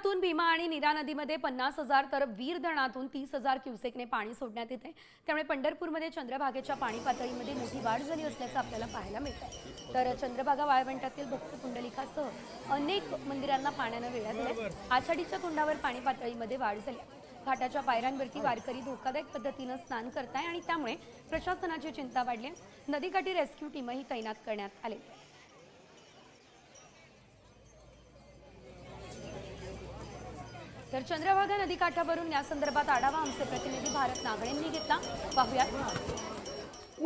धरणातून भीमा आणि नीरा नदीमध्ये पन्नास हजार तर वीर धरणातून तीस हजार क्युसेकने पाणी सोडण्यात येते. त्यामुळे पंढरपूरमध्ये चंद्रभागेच्या पाणी पातळीमध्ये मोठी वाढ झाली असल्याचं आपल्याला पाहायला मिळतंय. तर चंद्रभागा वाळवंटातील भक्त पुंडलिकासह अनेक मंदिरांना पाण्यानं वेढा दिल्या. आषाढीच्या तोंडावर पाणी पातळीमध्ये वाढ झाली घाटाच्या पायऱ्यांवरती वारकरी धोकादायक पद्धतीनं स्नान करताय आणि त्यामुळे प्रशासनाची चिंता वाढली आहे. नदीकाठी रेस्क्यू टीमही तैनात करण्यात आली तर चंद्रभागा नदीकाठावरून या संदर्भात आढावा आमचे प्रतिनिधी भारत नागळेंनी घेतला. पाहुयात.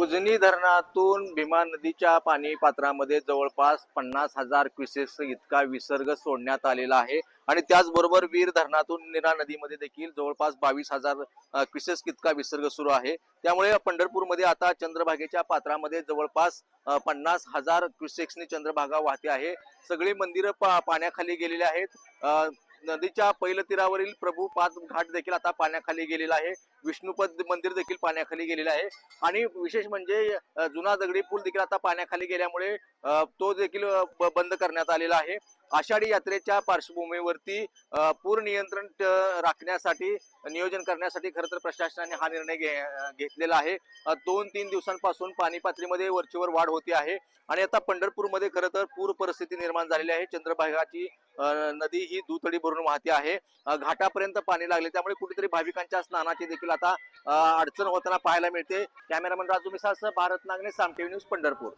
उजनी धरणातून भीमा नदीच्या पाणी पात्रामध्ये जवळपास पन्नास हजार क्युसेस इतका विसर्ग सोडण्यात आलेला आहे. आणि त्याचबरोबर वीर धरणातून निरा नदीमध्ये देखील जवळपास बावीस हजार क्युसेस इतका विसर्ग सुरू आहे. त्यामुळे पंढरपूरमध्ये आता चंद्रभागेच्या पात्रामध्ये जवळपास पन्नास हजार क्युसेक्सनी चंद्रभागा वाहते आहे. सगळी मंदिरं पा पाण्याखाली गेलेली आहेत. नदीच्या पैलतीरावरील तीरावरील प्रभू पाच घाट देखील आता पाण्याखाली गेलेला आहे. विष्णुपद मंदिर देखील पाण्याखाली गेलेलं आहे. आणि विशेष म्हणजे जुना दगडी पूल देखील आता पाण्याखाली गेल्यामुळे तो देखील ब- बंद करण्यात आलेला आहे. आषाढी यात्रेच्या पार्श्वभूमीवरती पूर नियंत्रण राखण्यासाठी नियोजन करण्यासाठी खरं तर प्रशासनाने हा निर्णय घे- घेतलेला आहे. दोन तीन दिवसांपासून पाणी पातळीमध्ये वरचेवर वाढ होती आहे. आणि आता पंढरपूरमध्ये खरं तर पूर परिस्थिती निर्माण झालेली आहे. चंद्रभागाची नदी ही दुतडी भरून वाहते आहे. घाटापर्यंत पाणी लागले त्यामुळे कुठेतरी भाविकांच्या स्नानाची देखील आता अडचण होताना पाहायला मिळते. कॅमेरामन राजू मिसासह भारत नागने साम न्यूज पंढरपूर.